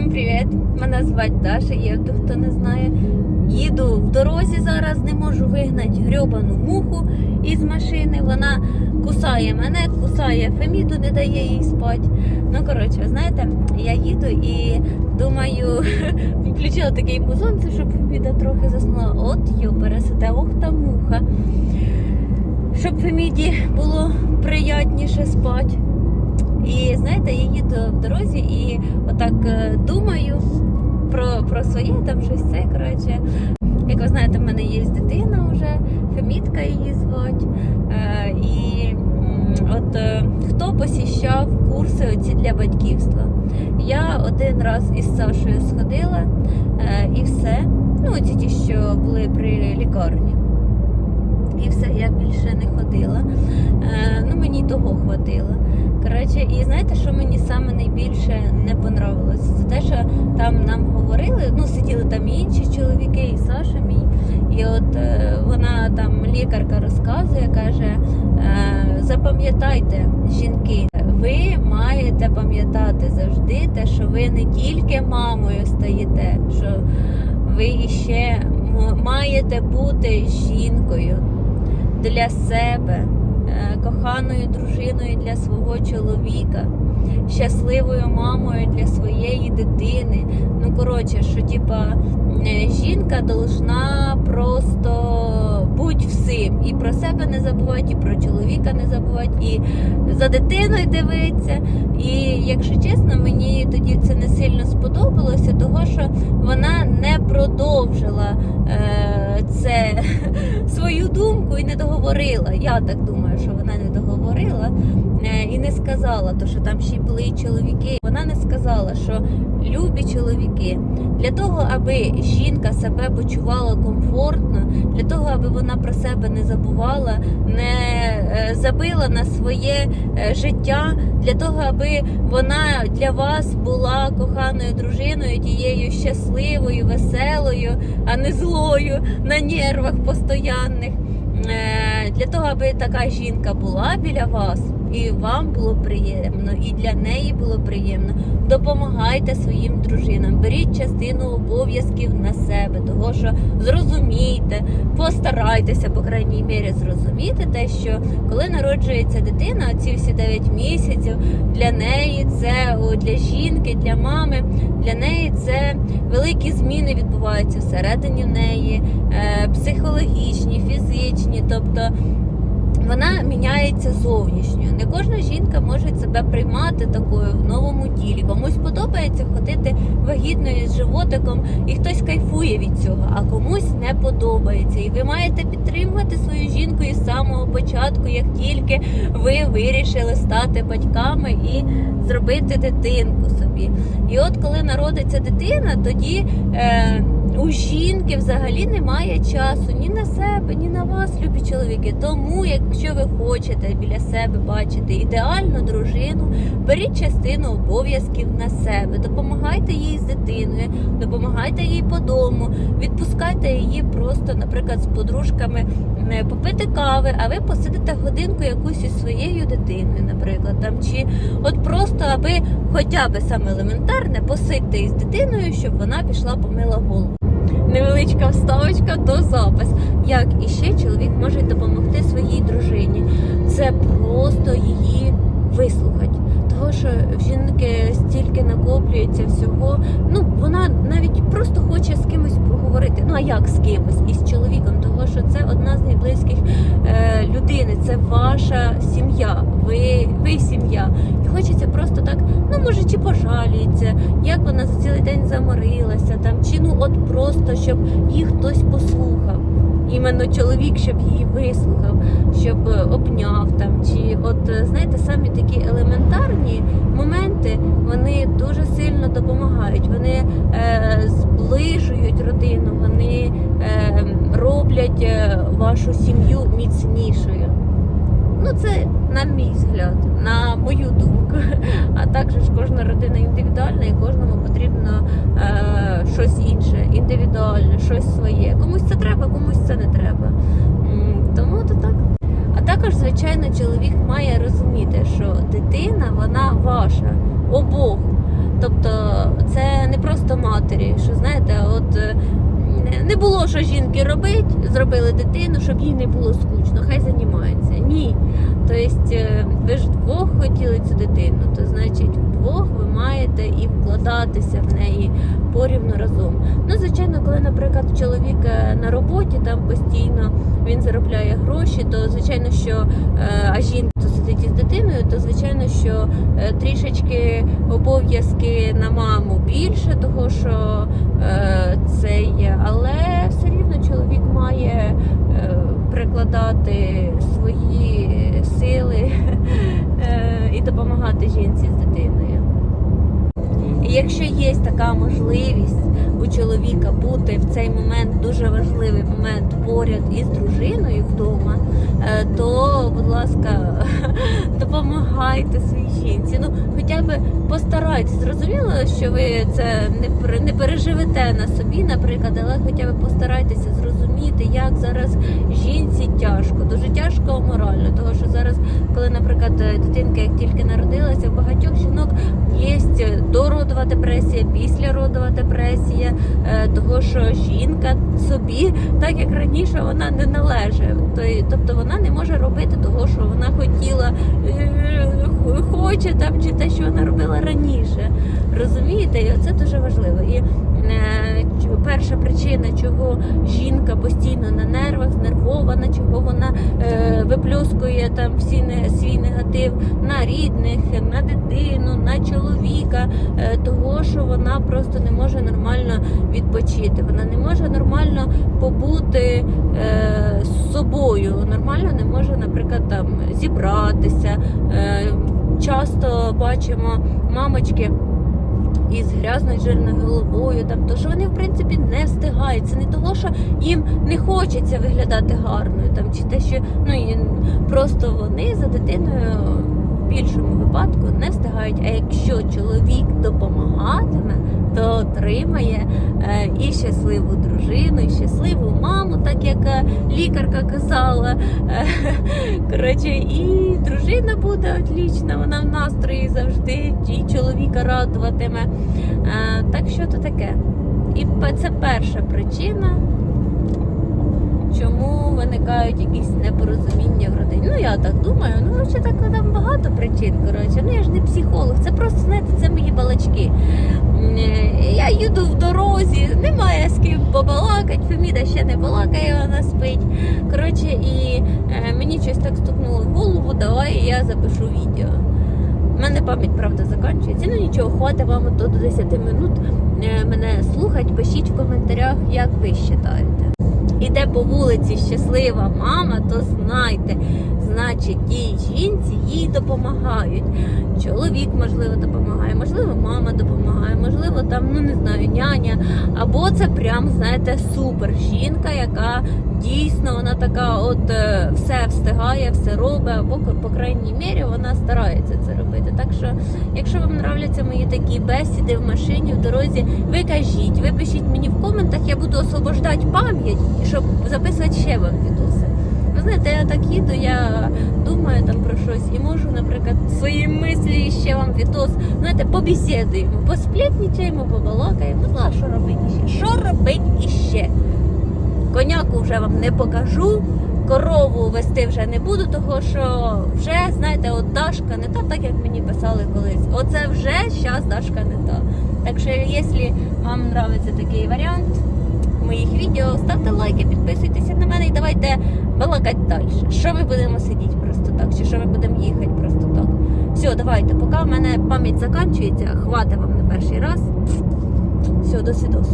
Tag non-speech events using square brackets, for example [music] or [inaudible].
Всім привіт! Мене звати Даша, є хто не знає. Їду в дорозі зараз, не можу вигнати грьобану муху із машини. Вона кусає мене, кусає Феміду, не дає їй спати. Ну, коротше, знаєте, я їду і думаю, [laughs] включила такий музон, щоб Феміда трохи заснула. От йо, пересете, ох та муха. Щоб Феміді було приятніше спати. І знаєте, я їду в дорозі і отак е, думаю про, про своє там щось це. Коротше, як ви знаєте, в мене є дитина вже, Фемітка її звать. Е, і от е, хто посіщав курси оці для батьківства? Я один раз із Сашою сходила і все. Ну, ці ті, що були при лікарні. І все, я більше не ходила. Е, ну, мені того хватило. Коротше, і знаєте, що мені саме найбільше не понравилось? Це те, що там нам говорили, ну сиділи там і інші чоловіки, і Саша мій. І от е, вона там лікарка розказує, каже: е, запам'ятайте, жінки, ви маєте пам'ятати завжди те, що ви не тільки мамою стаєте, що ви іще м- маєте бути жінкою для себе, е, коханою дружиною для свого чоловіка, щасливою мамою для своєї дитини. Ну, коротше, що типа е, жінка должна просто бути всім. І про себе не забувати, і про чоловіка не забувати, і за дитиною дивитися. І якщо чесно, мені тоді це не сильно сподобалося, того що вона не продовжила е, це [laughs] свою думку і не договорила. Я так думаю, що вона не договорила е, і не сказала, то що там ще й були і чоловіки. Вона не сказала, що любі чоловіки для того, аби жінка себе почувала комфортно, для того, аби вона про себе не забувала, не е, забила на своє е, життя, для того, аби вона для вас була коханою дружиною, тією щасливою, веселою, а не злою на нервах постоянних. Е, Для того, аби така жінка була біля вас, і вам було приємно, і для неї було приємно. Допомагайте своїм дружинам, беріть частину обов'язків на себе, того що зрозумійте, постарайтеся, по крайній мірі, зрозуміти те, що коли народжується дитина, ці всі 9 місяців для неї це для жінки, для мами, для неї це великі зміни відбуваються всередині неї, е, психологічні, фізичні, тобто. Вона міняється зовнішньо. Кожна жінка може себе приймати такою в новому тілі. Комусь подобається ходити вагітною з животиком, і хтось кайфує від цього, а комусь не подобається. І ви маєте підтримувати свою жінку із самого початку, як тільки ви вирішили стати батьками і зробити дитинку собі. І от коли народиться дитина, тоді. Е, у жінки взагалі немає часу ні на себе, ні на вас, любі чоловіки. Тому, якщо ви хочете біля себе бачити ідеальну дружину, беріть частину обов'язків на себе, допомагайте їй з дитиною, допомагайте їй по дому, відпускайте її просто, наприклад, з подружками е, попити кави, а ви посидите годинку якусь із своєю дитиною, наприклад, там чи от просто аби хоча б саме елементарне посидьте із дитиною, щоб вона пішла помила голову невеличка вставочка до запис. Як іще чоловік може допомогти своїй дружині? Це просто її вислухати. Того, що в жінки стільки накоплюється всього. Ну, вона навіть просто хоче з кимось поговорити. Ну а як з кимось? Із чоловіком, того що це одна з найблизьких е, людини, це ваша сім'я. Ви, ви сім'я. І хочеться просто так, ну може, чи пожаліється, як вона за цілий день заморилася, там, чи ну от просто, щоб їх хтось послухав. Іменно чоловік, щоб її вислухав, щоб е, обняв там. Чи от е, знаєте, самі такі елементарні моменти вони дуже сильно допомагають. Вони е, зближують родину, вони е, роблять е, вашу сім'ю міцнішою. Ну, це на мій взгляд, на мою думку. А також кожна родина індивідуальна і кожному потрібно е, щось інше, індивідуальне, щось своє. Комусь це треба, комусь це не треба. Тому то так. А також, звичайно, чоловік має розуміти, що дитина вона ваша, обох. Тобто це не просто матері. Що знаєте, от не- було що жінки робити, зробили дитину, щоб їй не було скучно, хай займається. Ні. Тобто, е, ви ж вдвох хотіли цю дитину, то значить вдвох ви маєте і вкладатися в неї порівну разом. Ну, звичайно, коли, наприклад, чоловік е, на роботі там постійно він заробляє гроші, то звичайно, що е, а жінка сидить із дитиною, то звичайно, що трішечки обов'язки на маму більше, того що е, це є, але все рівно чоловік має е, прикладати свої сили [laughs] е, і допомагати жінці з дитиною. І якщо є така можливість у чоловіка бути в цей момент, дуже важливий момент поряд із дружиною вдома, е, то, будь ласка, [laughs] допомагайте своїй жінці. Ну, хоча б постарайтесь. Зрозуміло, що ви це не переживете на собі, наприклад, але хоча б постарайтеся зрозуміти, як зараз жінці тяжко, морально. Тому що зараз, коли, наприклад, дитинка як тільки народилася, у багатьох жінок є дородова депресія, післяродова депресія, е, того що жінка собі, так як раніше, вона не належить. Тобто вона не може робити того, що вона хотіла, е, хоче там, чи те, що вона робила раніше. Розумієте? І це дуже важливо. І е, перша причина, чого жінка постійно на нервах, знервована, чого вона е, виплюскує там всі не, свій негатив на рідних, на дитину, на чоловіка, е, того, що вона просто не може нормально відпочити. Вона не може нормально побути е, з собою, нормально не може, наприклад, там зібратися. Е, часто бачимо мамочки. Із грязною жирною головою, там то що вони в принципі не встигають. Це не того, що їм не хочеться виглядати гарною, там чи те, що ну і просто вони за дитиною більшому випадку не встигають. А якщо чоловік допомагатиме, то отримає е, і щасливу дружину, і щасливу маму, так як е, лікарка казала. Е, Коротше, і дружина буде отлічна, вона в настрої завжди, і чоловіка радуватиме. Так що то таке. І це перша причина, виникають якісь непорозуміння в родині. Ну я так думаю, ну ще так там багато причин. Коротше, ну я ж не психолог, це просто знаєте, це мої балачки. Я їду в дорозі, немає з ким побалакати, Феміда ще не балакає, вона спить. Коротше, і е, мені щось так стукнуло в голову, давай я запишу відео. У мене пам'ять, правда, закінчується. Ну нічого, хватить вам до 10 минут е, мене слухать. Пишіть в коментарях, як ви вважаєте. Іде по вулиці щаслива мама, то знайте, значить, тій жінці їй допомагають. Чоловік, можливо, допомагає, можливо, мама допомагає, можливо, там, ну не знаю, няня. Або це прям, знаєте, супер жінка, яка дійсно вона така, от е, все встигає, все робить, або по крайній мірі вона старається це робити. Що, якщо вам нравляться мої такі бесіди в машині, в дорозі, ви кажіть, ви пишіть мені в коментах, я буду освобождати пам'ять, щоб записувати ще вам відоси. Ви знаєте, я так їду, я думаю там про щось і можу, наприклад, свої мислі ще вам відос, знаєте, побесідуємо, посплітнічаємо, побалакаємо. Ну, а що робити ще? Що робити іще? Коняку вже вам не покажу, корову вести вже не буду, того що вже, знаєте, от Дашка не та, так як мені писали колись. Оце вже зараз Дашка не та. Так що, якщо вам подобається такий варіант моїх відео, ставте лайки, підписуйтеся на мене і давайте балакати далі. Що ми будемо сидіти просто так, чи що ми будемо їхати просто так. Все, давайте, поки в мене пам'ять закінчується, хватить вам на перший раз. Все, до свидос.